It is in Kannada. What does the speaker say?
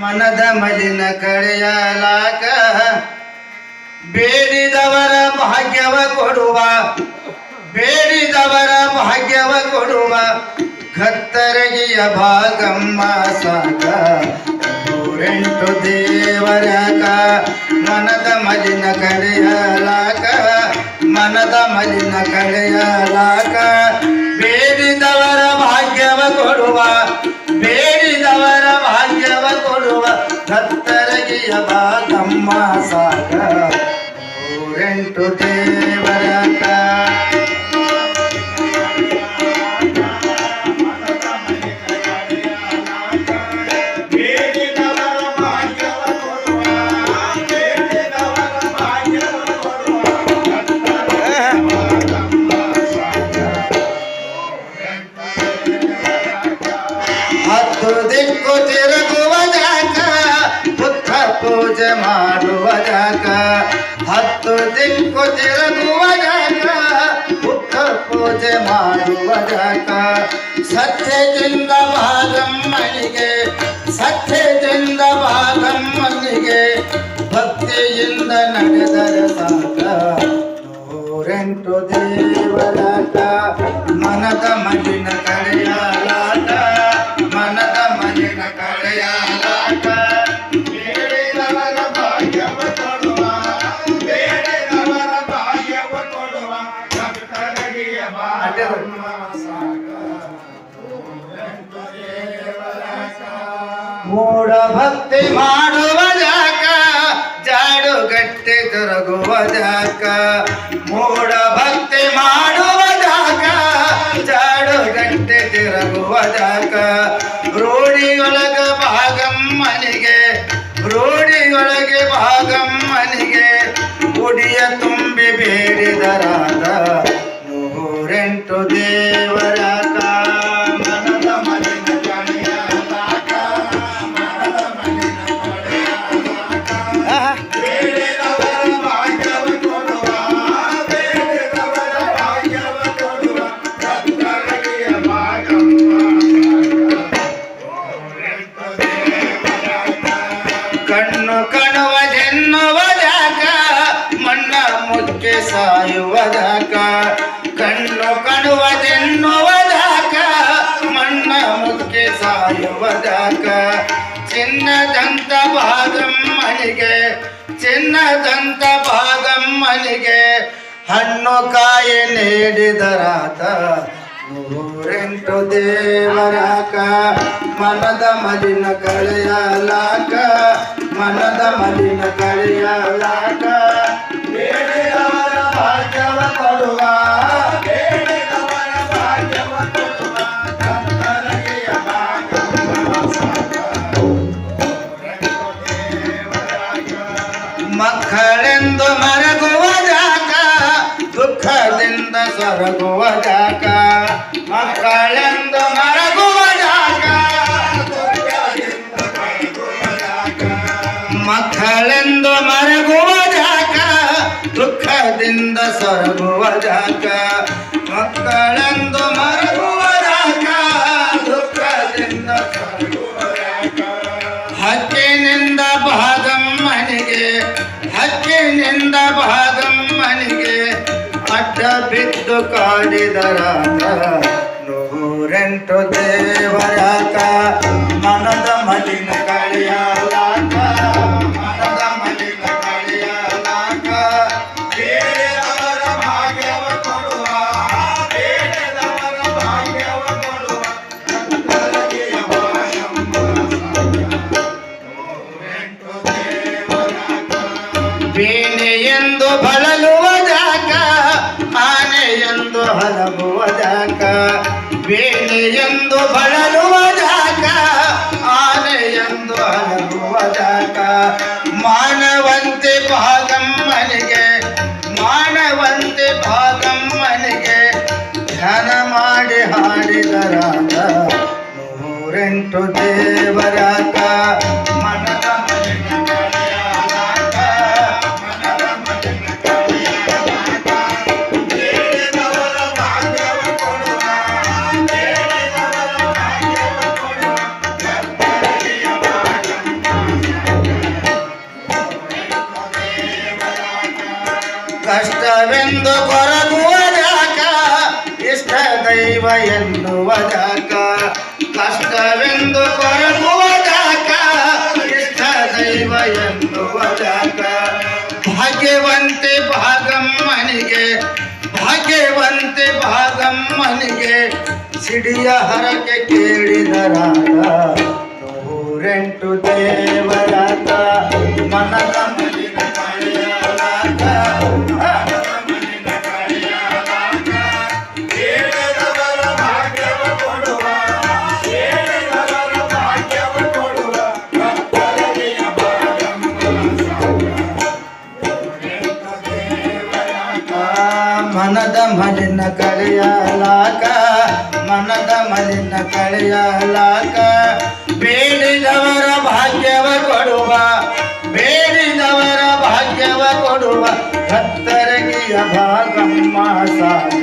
ಮನದ ಮಲಿನ ಕಳೆಯಲಾಕ ಬೇಡಿದವರ ಭಾಗ್ಯವ ಕೊಡುವ, ಬೇಡಿದವರ ಭಾಗ್ಯವ ಕೊಡುವ ಕತ್ತರಗಿಯ ಭಾಗಮ್ಮ ಸಾಕ. ನೂರೆಂಟು ದೇವರಕ ಮನದ ಮಲಿನ ಕಳೆಯಲಾಕ, ಮನದ ಮಲಿನ ಕಳೆಯಲಾಕ. ಕತ್ತರಗಿಯ ಭಾಗಮ್ಮ ಸಾಕ ದೇವರ ದೇವರಕ ಪೂಜೆ ಮಾಡುವ ಜಾಗ. ಹತ್ತು ದಿಕ್ಕು ತಿರುಗುವ ಜಾಗ. ಬುದ್ಧ ಪೂಜೆ ಮಾಡುವ ಜಾಗ. ಸತ್ಯದಿಂದ ಭಾಗಮ್ಮನಿಗೆ ಸತ್ಯದಿಂದ ಭಾಗಮ್ಮನಿಗೆ ಭಕ್ತಿಯಿಂದ ನಡೆದರೆ ಸಾಕ ನೂರೆಂಟು ದೇವರಾಟ ಭಕ್ತಿ ಮಾಡುವ ಜಾಕ ಜಾಡು ಗಟ್ಟಿ ತೊರಗುವ ಜಾಕ. ಮೂಢ ಮುಚ್ಚಿ ಸಾಯುವ ಜಾಗ ಕಣ್ಣು ಕಣುವ ಜನ್ನುವ ಜಾಗ ಮಣ್ಣ ಮುಕ್ಕೆ ಸಾಯುವುದಕ. ಚಿನ್ನದಂತ ಭಾಗಮ್ಮನಿಗೆ ಚಿನ್ನದಂತ ಭಾಗಮ್ಮನಿಗೆ ಹಣ್ಣು ಕಾಯಿ ನೀಡಿದರಾತ. ನೂರೆಂಟು ದೇವರಾಕ, ಮನದ ಮಲಿನ ಕಳೆಯಲಾಕ, ಮನದ ಮಲಿನ ಕಳೆಯಲಾಕ. ಭಾಗ್ಯವ ಕೊಡುವ. ಮಕ್ಕಳೆಂದು ಮರಗುವ ಜಾಕ ದುಃಖದಿಂದ ಸೊರಗುವ ಜಾಕ ದುಃಖದಿಂದ ಸೊರಗುವ ಜಾಕ ಮಕ್ಕಳೆಂದು ಮರಗುವ ಜಾಕ ದುಃಖದಿಂದ ಹಕ್ಕಿನಿಂದ ಭಾಗಮ್ಮನಿಗೆ ಹಕ್ಕಿನಿಂದ ಭಾಗಮ್ಮನಿಗೆ ಅಡ್ಡ ಬಿದ್ದು ಕಾಡಿದರ ನೂರೆಂಟು ದೇವರಾಕ, ಮನದ ಮಲಿನ ভাড়া ಇಷ್ಟ ದೈವ ಎನ್ನುವ ಜಾಕ ಕಷ್ಟವೆಂದು ಕೊರಗುವ ಜಾಕ ಇಷ್ಟ ದೈವ ಎನ್ನುವ ಜಾಕ ಭಾಗ್ಯವಂತೆ ಭಾಗಮ್ಮನಿಗೆ ಭಾಗ್ಯವಂತೆ ಭಾಗಮ್ಮನಿಗೆ ಸಿಡಿಯ ಹರಕೆ ಕೇಳಿದರಾಗ ನೂರೆಂಟು ದೇವರಾತ ಮನದ ಮಲಿನ ಕಳೆಯಲಾಕ ಮನದ ಮಲಿನ ಕಳೆಯಲಾಕ. ಬೇಡಿದವರ ಭಾಗ್ಯವ ಕೊಡುವ ಬೇಡಿದವರ ಭಾಗ್ಯವ ಕೊಡುವ ಕತ್ತರಗಿಯ ಭಾಗಮ್ಮ ಸಾಕ.